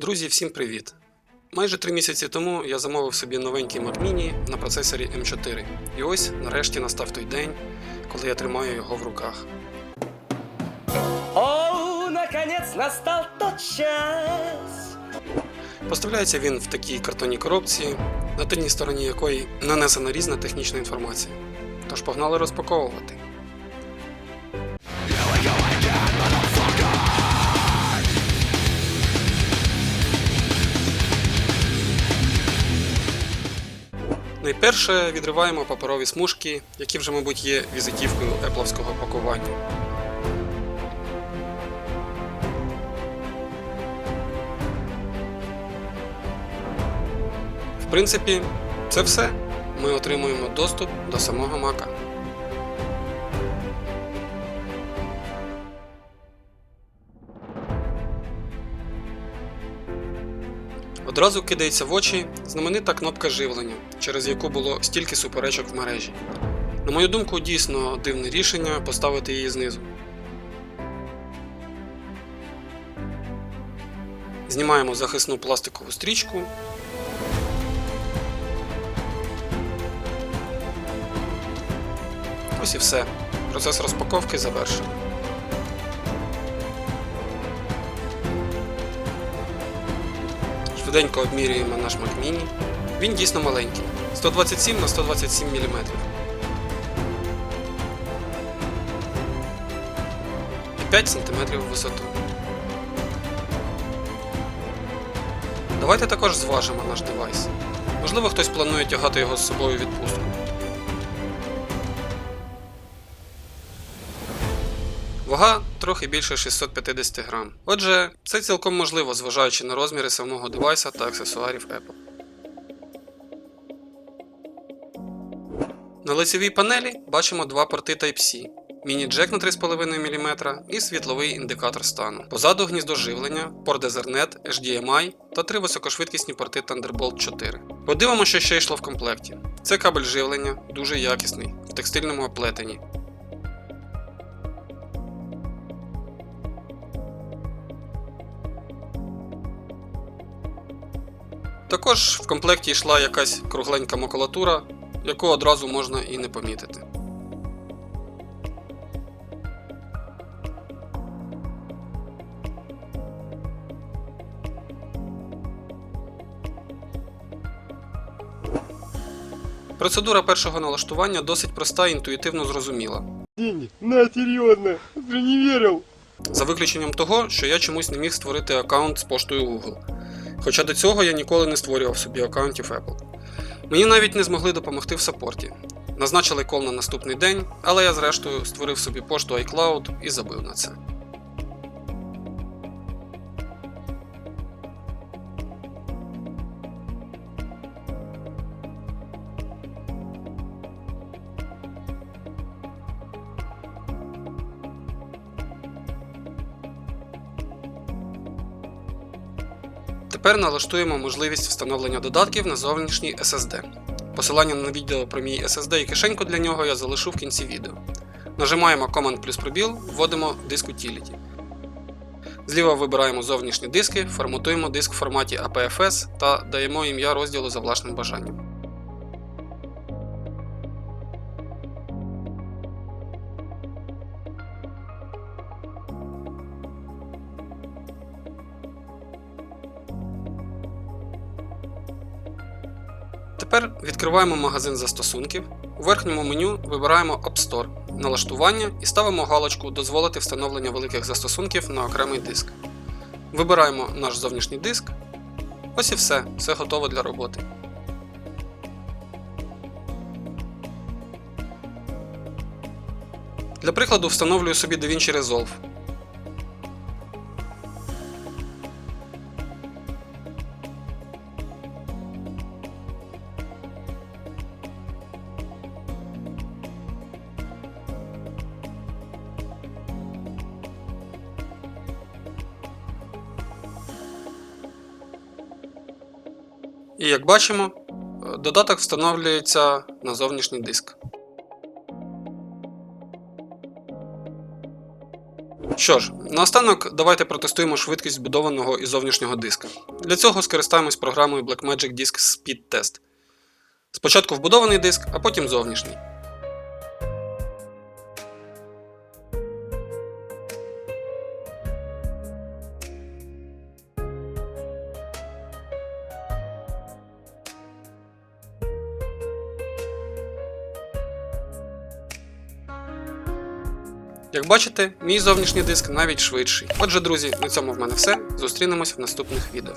Друзі, всім привіт! Майже три місяці тому я замовив собі новенький Mac Mini на процесорі M4. І ось нарешті настав той день, коли я тримаю його в руках. О, наконец настал тот час. Поставляється він в такій картонній коробці, на тильній стороні якої нанесена різна технічна інформація. Тож погнали розпаковувати. Найперше відриваємо паперові смужки, які вже, мабуть, є візитівкою епловського пакування. В принципі, це все. Ми отримуємо доступ до самого Мака. Одразу кидається в очі знаменита кнопка живлення, через яку було стільки суперечок в мережі. На мою думку, дійсно дивне рішення поставити її знизу. Знімаємо захисну пластикову стрічку. Ось і все. Процес розпаковки завершений. Швиденько обмірюємо наш Mac Mini. Він дійсно маленький. 127 на 127 мм. І 5 см в висоту. Давайте також зважимо наш девайс. Можливо, хтось планує тягати його з собою відпустку. Вага трохи більше 650 грам. Отже, це цілком можливо, зважаючи на розміри самого девайса та аксесуарів Apple. На лицевій панелі бачимо два порти Type-C, міні-джек на 3,5 мм і світловий індикатор стану. Позаду гніздо живлення, порт Ethernet, HDMI та три високошвидкісні порти Thunderbolt 4. Подивимося, що ще йшло в комплекті. Це кабель живлення, дуже якісний, в текстильному оплетенні. Також в комплекті йшла якась кругленька макулатура, яку одразу можна і не помітити. Процедура першого налаштування досить проста і інтуїтивно зрозуміла. На, серьезно, ты не верил. За виключенням того, що я чомусь не міг створити аккаунт з поштою Google. Хоча до цього я ніколи не створював собі аккаунтів Apple. Мені навіть не змогли допомогти в саппорті. Назначили кол на наступний день, але я зрештою створив собі пошту iCloud і забив на це. Тепер налаштуємо можливість встановлення додатків на зовнішній SSD. Посилання на відео про мій SSD і кишеньку для нього я залишу в кінці відео. Нажимаємо Command плюс пробіл, вводимо диск Utility. Зліва вибираємо зовнішні диски, форматуємо диск в форматі APFS та даємо ім'я розділу за власним бажанням. Тепер відкриваємо магазин застосунків. У верхньому меню вибираємо App Store, налаштування і ставимо галочку Дозволити встановлення великих застосунків на окремий диск. Вибираємо наш зовнішній диск. Ось і все, все готово для роботи. Для прикладу встановлюю собі DaVinci Resolve. І як бачимо, додаток встановлюється на зовнішній диск. Що ж, наостанок давайте протестуємо швидкість вбудованого і зовнішнього диска. Для цього скористаємось програмою Blackmagic Disk Speed Test. Спочатку вбудований диск, а потім зовнішній. Як бачите, мій зовнішній диск навіть швидший. Отже, друзі, на цьому в мене все. Зустрінемось в наступних відео.